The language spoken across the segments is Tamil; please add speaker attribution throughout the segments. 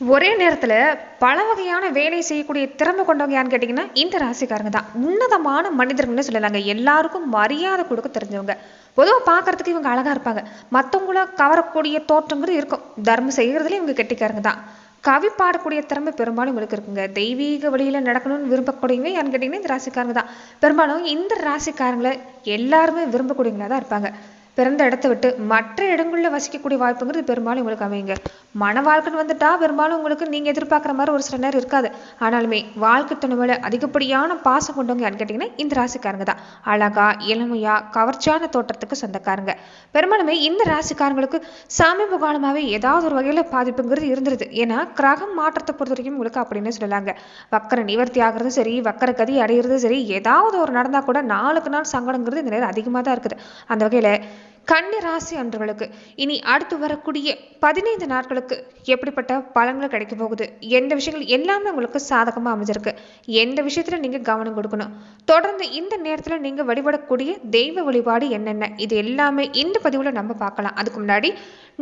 Speaker 1: ஒரே நேரத்தில் பல வகையான வேலை செய்யக்கூடிய திறமை கொண்டவங்க யாருன்னு கேட்டிங்கன்னா இந்த ராசிக்காரங்க தான். உன்னதமான மனிதர்கள்னு சொல்லலாங்க. எல்லாருக்கும் மரியாதை கொடுக்க தெரிஞ்சவங்க. பொதுவாக பார்க்கறதுக்கு இவங்க அழகாக இருப்பாங்க. மற்றவங்கள கவரக்கூடிய தோற்றங்கிறது இருக்கும். தர்மம் செய்கிறதுல இவங்க கெட்டிக்காரங்க தான். கவி பாடக்கூடிய திறமை பெரும்பாலும் இவங்களுக்கு இருக்குங்க. தெய்வீக வழியில் நடக்கணும்னு விரும்பக்கூடியவங்க யாருன்னு கேட்டிங்கன்னா இந்த ராசிக்காரங்க தான். பெரும்பாலும் இந்த ராசிக்காரங்களை எல்லாருமே விரும்பக்கூடியவங்களா தான் இருப்பாங்க. பிறந்த இடத்த விட்டு மற்ற இடங்களில் வசிக்கக்கூடிய வாய்ப்புங்கிறது பெரும்பாலும் உங்களுக்கு அமையுங்க. மன வாழ்க்கைன்னு வந்துட்டா பெரும்பாலும் உங்களுக்கு நீங்கள் எதிர்பார்க்குற மாதிரி ஒரு சில நேரம் இருக்காது. ஆனாலுமே வாழ்க்கை துணை மேலே அதிகப்படியான பாசம் கொண்டவங்க யாருன்னு கேட்டிங்கன்னா இந்த ராசிக்காரங்க தான். அழகா இளமையா கவர்ச்சியான தோற்றத்துக்கு சொந்தக்காரங்க. பெரும்பாலுமே இந்த ராசிக்காரங்களுக்கு சமீப காலமாகவே ஏதாவது ஒரு வகையில் பாதிப்புங்கிறது இருந்துருது. ஏன்னா கிரகம் மாற்றத்தை பொறுத்த வரைக்கும் உங்களுக்கு அப்படின்னு சொல்லலாங்க. வக்கர நிவர்த்தி ஆகிறதும் சரி வக்கர கதி அடையிறதும் சரி ஏதாவது ஒரு நடந்தால் கூட நாளுக்கு நாள் சங்கடங்கிறது இந்த நேரம் அதிகமாக தான் இருக்குது. அந்த வகையில் கன்னி ராசி அன்றர்களுக்கு இனி அடுத்து வரக்கூடிய பதினைந்து நாட்களுக்கு எப்படிப்பட்ட பலன்கள் கிடைக்க போகுது? எந்த விஷயங்கள் எல்லாமே உங்களுக்கு சாதகமாக அமைஞ்சிருக்கு. எந்த விஷயத்துல நீங்க கவனம் கொடுக்கணும்? தொடர்ந்து இந்த நேரத்துல நீங்க வழிபடக்கூடிய தெய்வ வழிபாடு என்னென்ன? இது எல்லாமே இந்த பதிவுல நம்ம பார்க்கலாம். அதுக்கு முன்னாடி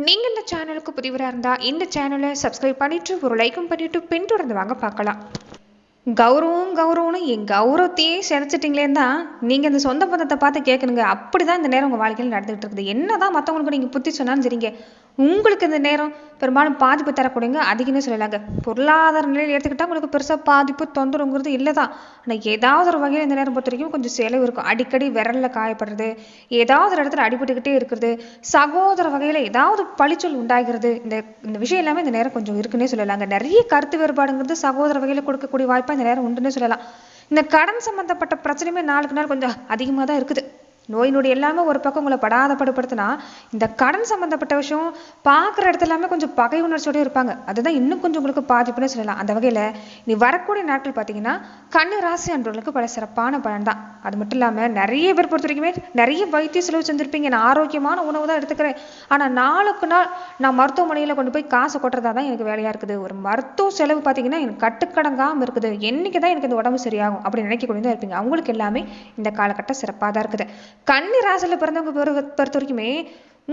Speaker 1: நீங்க இந்த சேனலுக்கு புதிவராக இருந்தா இந்த சேனலை சப்ஸ்கிரைப் பண்ணிட்டு ஒரு லைக்கும் பண்ணிட்டு பின்தொடர்ந்து வாங்க பார்க்கலாம். கௌரவம் கௌரவம்னு என் கௌரவத்தையே சிதைச்சிட்டிங்களேன்னு தான் நீங்கள் இந்த சொந்த பந்தத்தை பார்த்து கேட்கணுங்க. அப்படி தான் இந்த நேரம் உங்கள் வாழ்க்கையில் நடந்துகிட்டு இருக்குது. என்ன தான் மற்றவங்களுக்கு நீங்கள் புத்தி சொன்னாலும் சரிங்க. உங்களுக்கு இந்த நேரம் பெரும்பாலும் பாதிப்பு தரக்கூடியங்க அதிகம்னு சொல்லலாங்க. பொருளாதார நிலையில் எடுத்துக்கிட்டால் உங்களுக்கு பெருசாக பாதிப்பு தொந்தரவுங்கிறது இல்லை தான் ஆனால் ஏதாவது ஒரு வகையில் இந்த நேரம் பொறுத்த வரைக்கும் கொஞ்சம் செலவு இருக்கும். அடிக்கடி விரலில் காயப்படுறது ஏதாவது ஒரு இடத்துல அடிபட்டுக்கிட்டே இருக்கிறது சகோதர வகையில் ஏதாவது பழிச்சொல் உண்டாகிறது இந்த இந்த விஷயம் எல்லாமே இந்த நேரம் கொஞ்சம் இருக்குன்னே சொல்லலாங்க. நிறைய கருத்து வேறுபாடுங்கிறது சகோதர வகையில் கொடுக்கக்கூடிய வாய்ப்பாக இந்த நேரம் உண்டுன்னு சொல்லலாம். இந்த கடன் சம்மந்தப்பட்ட பிரச்சனையுமே நாளுக்கு நாள் கொஞ்சம் அதிகமாக தான் இருக்குது. நோய் நொடி எல்லாமே ஒரு பக்கம் உங்களை படாத படுப்படுத்தினா இந்த கடன் சம்மந்தப்பட்ட விஷயம் பார்க்குற இடத்துல எல்லாமே கொஞ்சம் பகை உணர்ச்சியோட இருப்பாங்க. அதுதான் இன்னும் கொஞ்சம் உங்களுக்கு பாதிப்புன்னு சொல்லலாம். அந்த வகையில் நீ வரக்கூடிய நாட்கள் பார்த்தீங்கன்னா கண்ணு ராசி அன்றவர்களுக்கு பல சிறப்பான பலன் தான். அது மட்டும் இல்லாமல் நிறைய பேர் பொறுத்த வரைக்குமே நிறைய வைத்திய செலவு செஞ்சுருப்பீங்க. நான் ஆரோக்கியமான உணவு தான் எடுத்துக்கிறேன். ஆனால் நாளுக்கு நாள் நான் மருத்துவமனையில் கொண்டு போய் காசு கொட்டுறதா தான் எனக்கு வேலையாக இருக்குது. ஒரு மருத்துவ செலவு பார்த்தீங்கன்னா எனக்கு கட்டுக்கடங்காமல் இருக்குது. என்னைக்கு தான் எனக்கு இந்த உடம்பு சரியாகும் அப்படி நினைக்கக்கூடிய தான் இருப்பீங்க. அவங்களுக்கு எல்லாமே இந்த காலகட்டம் சிறப்பாக தான் இருக்குது. கன்னி ராசியில் பிறந்தவங்க பொறுத்த வரைக்குமே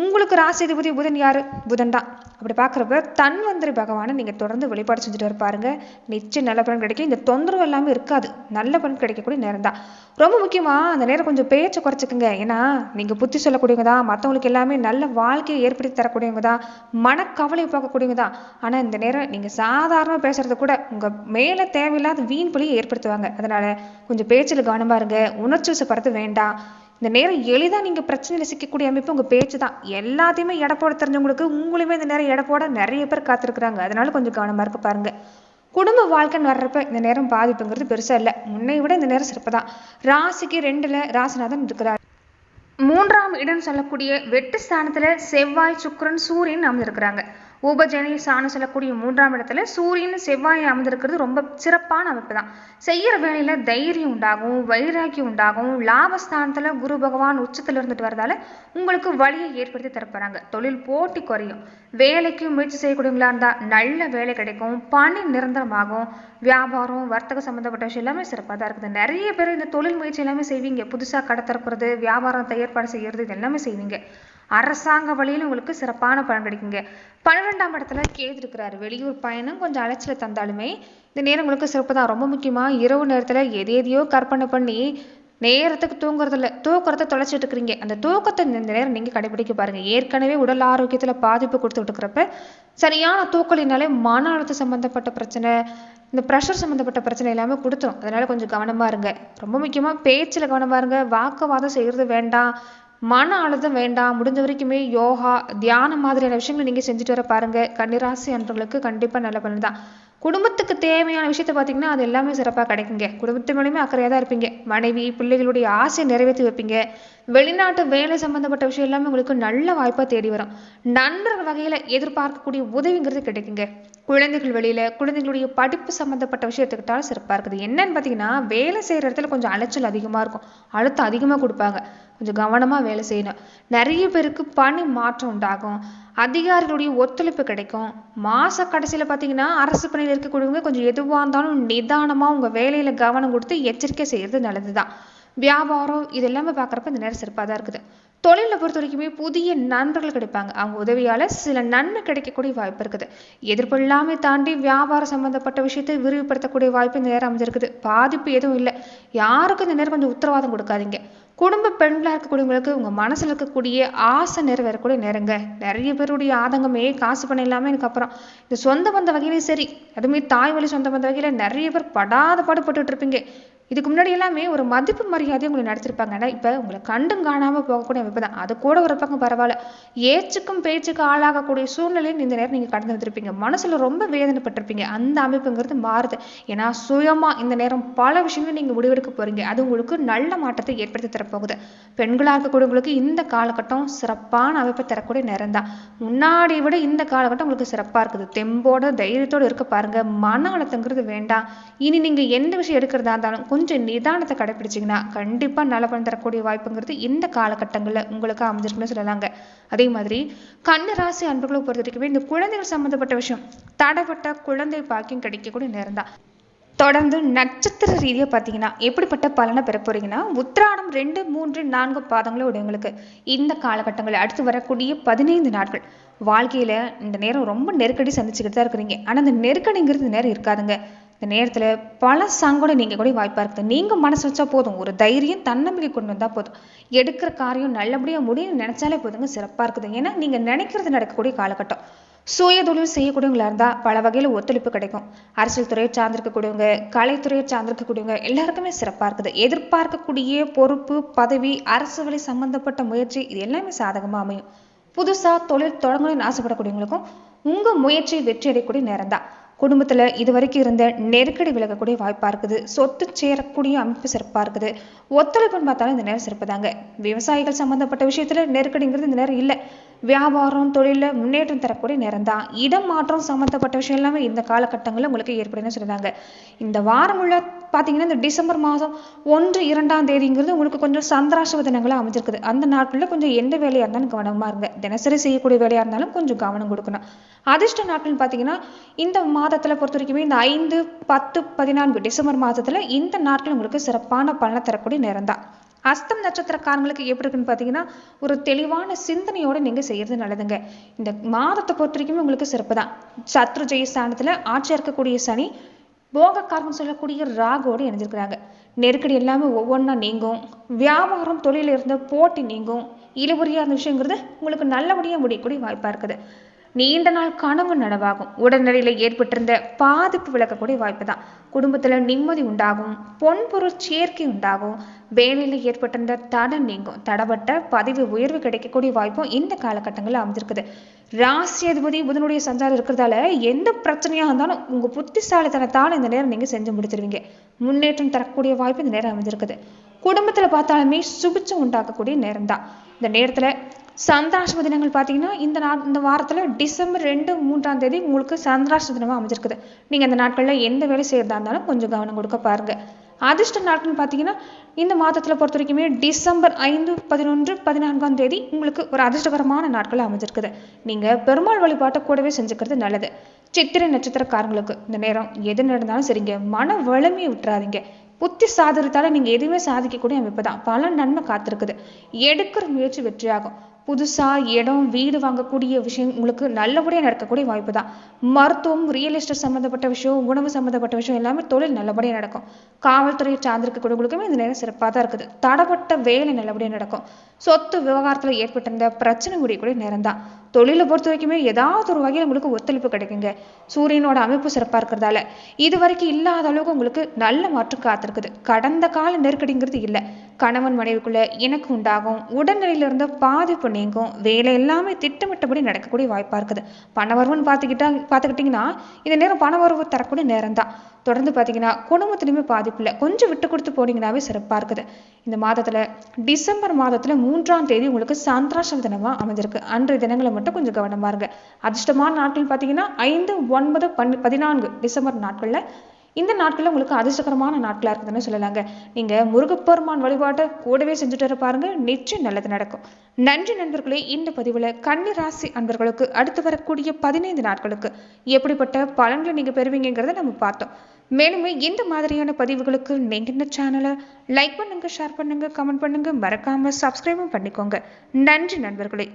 Speaker 1: உங்களுக்கு ராசிதிபதி புதன் யாரு? புதன் தான். அப்படி பார்க்குறப்ப தன்வந்திரி பகவானை நீங்கள் தொடர்ந்து வழிபாடு செஞ்சுட்டு இருப்பாருங்க நிச்சயம் நல்ல பலன் கிடைக்கும். இந்த தொந்தரவு எல்லாமே இருக்காது. நல்ல பலன் கிடைக்கக்கூடிய நேரம் தான். ரொம்ப முக்கியமாக அந்த நேரம் கொஞ்சம் பேச்சை குறைச்சிக்கோங்க. ஏன்னா நீங்கள் புத்தி சொல்லக்கூடியவங்க தான். மற்றவங்களுக்கு எல்லாமே நல்ல வாழ்க்கையை ஏற்படுத்தி தரக்கூடியவங்க தான். மனக்கவலை பார்க்கக்கூடியவங்க தான். ஆனால் இந்த நேரம் நீங்கள் சாதாரணமாக பேசுறது கூட உங்கள் மேலே தேவையில்லாத வீண் பொழியை ஏற்படுத்துவாங்க. அதனால கொஞ்சம் பேச்சில் கவனமாக இருங்க. உணர்ச்சி வசப்படுறது வேண்டாம். இந்த நேரம் எளிதாக நீங்கள் பிரச்சனையில் சிக்கக்கூடிய அமைப்பு உங்கள் பேச்சு தான் எல்லாத்தையுமே எடை போட தெரிஞ்சவங்களுக்கு உங்களையுமே இந்த நேரம் எடை போட நிறைய பேர் காத்திருக்கிறாங்க. அதனால கொஞ்சம் கவனமாக இருக்க பாருங்க. குடும்ப வாழ்க்கைன்னு வர்றப்ப இந்த நேரம் பாதிப்புங்கிறது பெருசாக இல்லை. முன்னை விட இந்த நேரம் சிறப்பு தான் ராசிக்கு ரெண்டில் ராசிநாதன் இருக்கிறார். மூன்றாம் இடம் சொல்லக்கூடிய வெட்டு ஸ்தானத்தில் செவ்வாய் சுக்கரன் சூரியன் அமர்ந்திருக்கிறாங்க. உபஜனி ஸ்தானம் சொல்லக்கூடிய மூன்றாம் இடத்துல சூரியன் செவ்வாய் அமர்ந்திருக்கிறது ரொம்ப சிறப்பான அமைப்பு தான் செய்கிற வேலையில் தைரியம் உண்டாகும் வைராக்கியம் உண்டாகும். லாபஸ்தானத்தில் குரு பகவான் உச்சத்தில் இருந்துட்டு வரதால உங்களுக்கு வழியை ஏற்படுத்தி தரப்போறாங்க. தொழில் போட்டி குறையும். வேலைக்கு முயற்சி செய்யக்கூடியவங்களா இருந்தால் நல்ல வேலை கிடைக்கும். பணி நிரந்தரமாகும். வியாபாரம் வர்த்தக சம்மந்தப்பட்ட விஷயம் எல்லாமே சிறப்பாக தான் இருக்குது. நிறைய பேர் இந்த தொழில் முயற்சி எல்லாமே செய்வீங்க. புதுசாக கடை திறக்கிறது வியாபாரத்தை ஏற்பாடு செய்கிறது இது எல்லாமே செய்வீங்க. அரசாங்க வழியில் உங்களுக்கு சிறப்பான பலன் கிடைக்குங்க. பன்னிரெண்டாம் இடத்துல கேது இருக்கிறாரு. வெளியூர் பயணம் கொஞ்சம் அலைச்சலை தந்தாலுமே இந்த நேரம் உங்களுக்கு சிறப்பு தான். ரொம்ப முக்கியமாக இரவு நேரத்தில் எதை எதையோ கற்பனை பண்ணி நேரத்துக்கு தூங்குறது இல்ல தொலைச்சிட்டு இருக்கிறீங்க. அந்த தூக்கத்தை இந்த நேரம் நீங்க கடைபிடிக்க பாருங்க. ஏற்கனவே உடல் ஆரோக்கியத்துல பாதிப்பு கொடுத்துட்டு இருக்கிறப்ப சரியான தூக்கலினாலே மன அழுத்தம் சம்பந்தப்பட்ட பிரச்சனை இந்த ப்ரெஷர் சம்மந்தப்பட்ட பிரச்சனை எல்லாமே கொடுத்துரும். அதனால கொஞ்சம் கவனமா இருங்க. ரொம்ப முக்கியமா பேச்சுல கவனமா இருங்க. வாக்குவாதம் செய்யறது வேண்டாம். மன அழுத்தம் வேண்டாம். முடிஞ்ச வரைக்குமே யோகா தியானம் மாதிரியான விஷயங்களை நீங்க செஞ்சுட்டு வர பாருங்க. கன்னிராசி அன்றவங்களுக்கு கண்டிப்பா நல்ல பலன் தான். குடும்பத்துக்கு தேவையான விஷயத்த பார்த்தீங்கன்னா அது எல்லாமே சிறப்பாக கிடைக்குங்க. குடும்பத்து மேலேயுமே அக்கறையாக தான் இருப்பீங்க. மனைவி பிள்ளைகளுடைய ஆசையை நிறைவேற்றி வைப்பீங்க. வெளிநாட்டு வேலை சம்பந்தப்பட்ட விஷயம் எல்லாமே உங்களுக்கு நல்ல வாய்ப்பாக தேடி வரும். நண்பர்கள் வகையில் எதிர்பார்க்கக்கூடிய உதவிங்கிறது கிடைக்குங்க. குழந்தைகள் வெளியில குழந்தைகளுடைய படிப்பு சம்மந்தப்பட்ட விஷயத்துக்கிட்டாலும் சிறப்பாக இருக்குது. என்னன்னு பார்த்தீங்கன்னா வேலை செய்கிற இடத்துல கொஞ்சம் அலைச்சல் அதிகமாக இருக்கும். அழுத்தம் அதிகமாக கொடுப்பாங்க. கொஞ்சம் கவனமாக வேலை செய்யணும். நிறைய பேருக்கு பணி மாற்றம் உண்டாகும். அதிகாரிகளுடைய ஒத்துழைப்பு கிடைக்கும். மாச கடைசியில் பார்த்தீங்கன்னா அரசு பணியில் இருக்கக்கூடியவங்க கொஞ்சம் எதுவாக இருந்தாலும் நிதானமாக உங்கள் வேலையில் கவனம் கொடுத்து எச்சரிக்கை செய்கிறது நல்லது தான் வியாபாரம் இது எல்லாமே பார்க்குறப்ப இந்த நேரம் சிறப்பாக தான் இருக்குது. தொழிலை பொறுத்த வரைக்குமே புதிய நண்பர்கள் கிடைப்பாங்க. அவங்க உதவியால் சில நன்மை கிடைக்கக்கூடிய வாய்ப்பு இருக்குது. எதிர்ப்பு தாண்டி வியாபாரம் சம்மந்தப்பட்ட விஷயத்தை விரிவுபடுத்தக்கூடிய வாய்ப்பு இந்த நேரம் அமைஞ்சிருக்குது. பாதிப்பு எதுவும் இல்லை. யாருக்கும் இந்த நேரம் கொஞ்சம் உத்தரவாதம் கொடுக்காதீங்க. குடும்ப பெண்களாக இருக்கக்கூடியவங்களுக்கு உங்கள் மனசில் இருக்கக்கூடிய ஆசை நிறைவேறக்கூடிய நேரங்க. நிறைய பேருடைய ஆதங்கமே காசு பண்ண இல்லாமல் எனக்கு அப்புறம் இந்த சொந்த பந்த வகையிலையும் சரி அதுவுமே தாய் வழி சொந்த பந்த வகையில் நிறைய பேர் படாத பாடுபட்டுட்டு இருப்பீங்க. இதுக்கு முன்னாடி எல்லாமே ஒரு மதிப்பு மரியாதையை உங்களை நடத்திருப்பாங்க ஆனால் இப்போ உங்களை கண்டும் காணாமல் போகக்கூடிய அமைப்பு தான். அது கூட ஒரு பக்கம் பரவாயில்ல. ஏச்சுக்கும் பேச்சுக்கும் ஆளாகக்கூடிய சூழ்நிலையில் இந்த நேரம் நீங்கள் கடந்து வந்திருப்பீங்க. மனசில் ரொம்ப வேதனைப்பட்டிருப்பீங்க. அந்த அமைப்புங்கிறது மாறுது. ஏன்னா சுயமாக இந்த நேரம் பல விஷயங்களும் நீங்கள் முடிவெடுக்க போகிறீங்க அது உங்களுக்கு நல்ல மாற்றத்தை ஏற்படுத்தி தரப்போகுது. பெண்களாக இருக்கக்கூடியவங்களுக்கு இந்த காலகட்டம் சிறப்பான அமைப்பை தரக்கூடிய நேரம் தான். முன்னாடி விட இந்த காலகட்டம் உங்களுக்கு சிறப்பாக இருக்குது. தெம்போட தைரியத்தோடு இருக்க பாருங்கள் மன அழுத்தங்கிறது வேண்டாம். இனி நீங்கள் எந்த விஷயம் எடுக்கிறதா இருந்தாலும் கொஞ்சம் நிதானத்தை கடைப்பிடிச்சிங்கன்னா கண்டிப்பாக நல்ல பலன் தரக்கூடிய வாய்ப்புங்கிறது இந்த காலகட்டங்களில் உங்களுக்கு அமைஞ்சிருக்குன்னு சொல்லலாங்க. அதே மாதிரி கண்ணு ராசி அன்புகளை பொறுத்த வரைக்குமே இந்த குழந்தைகள் சம்மந்தப்பட்ட விஷயம் தடைப்பட்ட குழந்தை பாக்கியம் கிடைக்கக்கூடிய நேரம் தான். தொடர்ந்து நட்சத்திர ரீதியாக பார்த்தீங்கன்னா எப்படிப்பட்ட பலனை பெற போறீங்கன்னா உத்திராடம் ரெண்டு மூன்று நான்கு பாதங்களும் உடையவங்களுக்கு இந்த காலகட்டங்களில் அடுத்து வரக்கூடிய பதினைந்து நாட்கள். வாழ்க்கையில் இந்த நேரம் ரொம்ப நெருக்கடி சந்திச்சுக்கிட்டு தான் இருக்கிறீங்க. ஆனால் அந்த நெருக்கடிங்கிறது நேரம் இருக்காதுங்க. இந்த நேரத்தில் பல சங்கடம் நீங்கள் கூட வாய்ப்பாக இருக்குது. நீங்கள் மனசு வச்சா போதும். ஒரு தைரியம் தன்னம்பிக்கை கொண்டு வந்தால் போதும். எடுக்கிற காரியம் நல்லபடியாக முடியும்னு நினச்சாலே போதுங்க. சிறப்பாக இருக்குது. ஏன்னா நீங்கள் நினைக்கிறது நடக்கக்கூடிய காலகட்டம். சுய தொழில் செய்யக்கூடியவங்களா இருந்தால் பல வகையில் ஒத்துழைப்பு கிடைக்கும். அரசியல் துறையை சார்ந்திருக்கக்கூடியவங்க கலைத்துறையை சார்ந்திருக்கக்கூடியவங்க எல்லாருக்குமே சிறப்பாக இருக்குது. எதிர்பார்க்கக்கூடிய பொறுப்பு பதவி அரசு வழி சம்பந்தப்பட்ட முயற்சி இது எல்லாமே சாதகமாக அமையும். புதுசாக தொழில் தொடங்கணும்னு ஆசைப்படக்கூடியவங்களுக்கும் உங்கள் முயற்சி வெற்றி அடையக்கூடிய நேரம் தான். குடும்பத்தில் இது வரைக்கும் இருந்த நெருக்கடி விலகக்கூடிய வாய்ப்பாக இருக்குது. சொத்து சேரக்கூடிய அமைப்பு சிறப்பாக இருக்குது. ஒத்துழைப்புன்னு பார்த்தாலும் இந்த நேரம் சிறப்பு தாங்க விவசாயிகள் சம்மந்தப்பட்ட விஷயத்தில் நெருக்கடிங்கிறது இந்த நேரம் இல்லை. வியாபாரம் தொழிலில் முன்னேற்றம் தரக்கூடிய நேரம் தான் இடம் மாற்றம் சம்மந்தப்பட்ட விஷயம் எல்லாமே இந்த காலகட்டங்களில் உங்களுக்கு ஏற்படுன்னு சொல்லுறாங்க இந்த வாரம் உள்ள பார்த்தீங்கன்னா இந்த டிசம்பர் மாதம் ஒன்று இரண்டாம் தேதிங்கிறது உங்களுக்கு கொஞ்சம் சந்திராசவ தினங்களாக அமைஞ்சிருக்குது. அந்த நாட்களில் கொஞ்சம் எந்த வேலையாக இருந்தாலும் கவனமாக இருங்க. தினசரி செய்யக்கூடிய வேலையாக இருந்தாலும் கொஞ்சம் கவனம் கொடுக்கணும். அதிர்ஷ்ட நாட்கள் பார்த்தீங்கன்னா இந்த மாதத்தில் பொறுத்த வரைக்குமே இந்த ஐந்து பத்து பதினான்கு டிசம்பர் மாதத்தில் இந்த நாட்கள் உங்களுக்கு சிறப்பான பலனை தரக்கூடிய நேரம் தான் அஸ்தம் நட்சத்திரக்காரங்களுக்கு எப்படி இருக்குன்னு பார்த்தீங்கன்னா ஒரு தெளிவான சிந்தனையோடு நீங்கள் செய்கிறது நல்லதுங்க. இந்த மாதத்தை பொறுத்த வரைக்குமே உங்களுக்கு சிறப்பு தான். சத்ரு ஜெய ஸ்தானத்தில் ஆட்சியாக இருக்கக்கூடிய சனி போகக்காரன் சொல்லக்கூடிய ராகோடு இணைஞ்சிருக்கிறாங்க. நெருக்கடி எல்லாமே ஒவ்வொன்றா நீங்கும். வியாபாரம் தொழிலில் இருந்த போட்டி நீங்கும். இழுபறியான விஷயங்கிறது உங்களுக்கு நல்லபடியாக முடியக்கூடிய வாய்ப்பாக இருக்குது. நீண்ட நாள் கனவு நனவாகும். உடல்நிலையில் ஏற்பட்டிருந்த பாதிப்பு விளக்கக்கூடிய வாய்ப்பு தான் குடும்பத்தில் நிம்மதி உண்டாகும். பொன்பொருள் சேர்க்கை உண்டாகும். வேலையில் ஏற்பட்டிருந்த தடை நீங்கும். தடப்பட்ட பதவி உயர்வு கிடைக்கக்கூடிய வாய்ப்பும் இந்த காலகட்டங்களில் அமைஞ்சிருக்குது. ராசி அதிபதி புதனுடைய சஞ்சாரம் இருக்கிறதால எந்த பிரச்சனையாக இருந்தாலும் உங்கள் புத்திசாலித்தனத்தால் இந்த நேரம் நீங்கள் செஞ்சு முடிச்சிருவீங்க. முன்னேற்றம் தரக்கூடிய வாய்ப்பு இந்த நேரம் அமைஞ்சிருக்குது. குடும்பத்தில் பார்த்தாலுமே சுபிச்சம் உண்டாக்கக்கூடிய நேரம் தான் இந்த நேரத்தில் சந்திராஷ்டம தினங்கள் பார்த்தீங்கன்னா இந்த நா இந்த வாரத்தில் டிசம்பர் ரெண்டு மூன்றாம் தேதி உங்களுக்கு சந்திராஷ்டம தினமாக அமைஞ்சிருக்குது. நீங்கள் அந்த நாட்களில் எந்த வேலை செய்கிறதா இருந்தாலும் கொஞ்சம் கவனம் கொடுக்க பாருங்கள் அதிர்ஷ்ட நாட்கள்னு பார்த்தீங்கன்னா இந்த மாதத்தில் பொறுத்த வரைக்குமே டிசம்பர் ஐந்து பதினொன்று பதினான்காம் தேதி உங்களுக்கு ஒரு அதிர்ஷ்டகரமான நாட்கள் அமைஞ்சிருக்குது. நீங்கள் பெருமாள் வழிபாட்டை கூடவே செஞ்சுக்கிறது நல்லது. சித்திரை நட்சத்திரக்காரங்களுக்கு இந்த நேரம் எது நடந்தாலும் சரிங்க. மன வலிமையை விட்டுறாதீங்க. புத்தி சாதுரியத்தால நீங்கள் எதுவுமே சாதிக்கக்கூடிய அமைப்பு தான். பல நன்மை காத்திருக்குது. எடுக்கிற முயற்சி வெற்றியாகும். புதுசாக இடம் வீடு வாங்கக்கூடிய விஷயம் உங்களுக்கு நல்லபடியாக நடக்கக்கூடிய வாய்ப்பு தான் மருத்துவம் ரியல் எஸ்டேட் சம்மந்தப்பட்ட விஷயம் உணவு சம்மந்தப்பட்ட விஷயம் எல்லாமே தொழில் நல்லபடியாக நடக்கும். காவல்துறையை சார்ந்திருக்கக்கூடியவங்களுக்குமே இந்த நேரம் சிறப்பாக தான் இருக்குது. தடப்பட்ட வேலை நல்லபடியாக நடக்கும். சொத்து விவகாரத்தில் ஏற்பட்டிருந்த பிரச்சனை முடியக்கூடிய நேரம் தான் தொழிலை பொறுத்த வரைக்குமே ஏதாவது ஒரு வகையில் உங்களுக்கு ஒத்துழைப்பு கிடைக்குங்க. சூரியனோட அமைப்பு சிறப்பாக இருக்கிறதால இது வரைக்கும் இல்லாத அளவுக்கு உங்களுக்கு நல்ல மாற்றம் காத்திருக்குது. கடந்த கால நெருக்கடிங்கிறது இல்லை. கணவன் மனைவிக்குள்ள எனக்கு உண்டாகும். உடல்நிலையிலிருந்து பாதிப்பு நீங்கும். வேலை எல்லாமே திட்டமிட்டபடி நடக்கக்கூடிய வாய்ப்பாக இருக்குது. பணவரவுன்னு பார்த்துக்கிட்டா பார்த்துக்கிட்டிங்கன்னா இந்த நேரம் பணவரவு தரக்கூடிய நேரம் தான் தொடர்ந்து பார்த்தீங்கன்னா குடும்பத்திலுமே பாதிப்பு இல்லை. கொஞ்சம் விட்டு கொடுத்து போனீங்கன்னாவே சிறப்பாக இருக்குது. இந்த மாதத்தில் டிசம்பர் மாதத்தில் மூன்றாம் தேதி உங்களுக்கு சந்திராஷ்டம தினமாக அமைஞ்சிருக்கு. அன்றைய தினங்களை மட்டும் கொஞ்சம் கவனமாக இருங்க. அதிர்ஷ்டமான நாட்கள் பார்த்தீங்கன்னா ஐந்து ஒன்பது பன் பதினான்கு டிசம்பர் நாட்களில் இந்த நாட்கள் உங்களுக்கு அதிர்ஷ்டகரமான நாட்களாக இருக்குதுன்னு சொல்லலாங்க. நீங்கள் முருகப்பெருமான் வழிபாட்டை கூடவே செஞ்சுட்டு வர பாருங்க. நிச்சயம் நல்லது நடக்கும். நன்றி நண்பர்களே இந்த பதிவில் கன்னி ராசி அன்பர்களுக்கு அடுத்து வரக்கூடிய பதினைந்து நாட்களுக்கு எப்படிப்பட்ட பலன்களை நீங்கள் பெறுவீங்கிறத நம்ம பார்த்தோம். மேலுமே இந்த மாதிரியான பதிவுகளுக்கு நீங்கள் இந்த சேனலை லைக் பண்ணுங்க ஷேர் பண்ணுங்க கமெண்ட் பண்ணுங்க. மறக்காம சப்ஸ்கிரைபும் பண்ணிக்கோங்க. நன்றி நண்பர்களே.